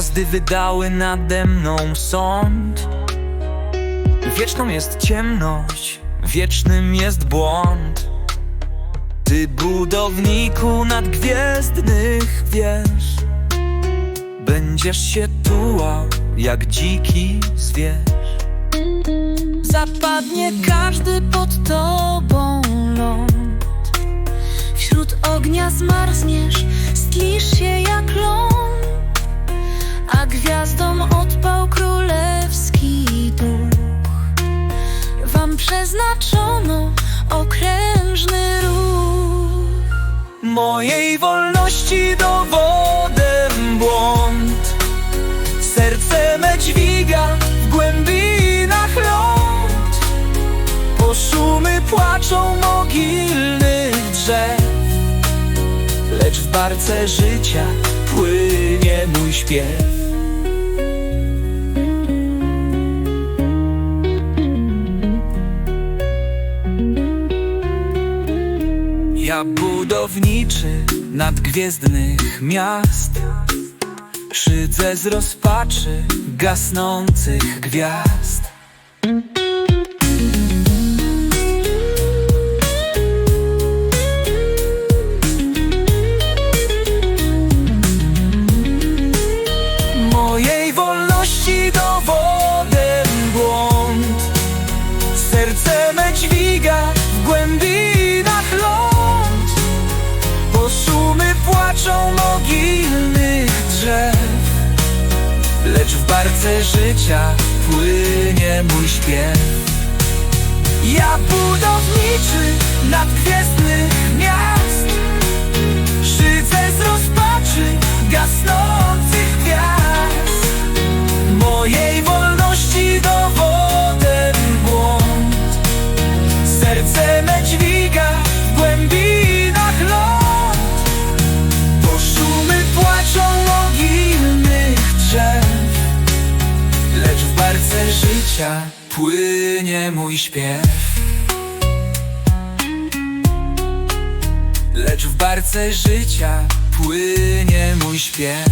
Gwiazdy wydały nade mną sąd. Wieczną jest ciemność, wiecznym jest błąd. Ty budowniku nadgwiezdnych wiesz Będziesz się tułał jak dziki zwierz. Zapadnie każdy pod tobą ląd. Wśród ognia zmarzniesz, Mojej wolności dowodem błąd. Serce me dźwiga w głębinach ląd. Po szumy płaczą mogilnych drzew. Lecz w barce życia płynie mój śpiew Ja budowniczy nadgwiezdnych miast. Szydzę z rozpaczy gasnących gwiazd. Mojej wolności dowodem błąd. Serce me dźwiga w głębinach W barce życia płynie mój śpiew. Ja budowniczy nadgwiezdnych miast życia płynie mój śpiew. Lecz w barce życia płynie mój śpiew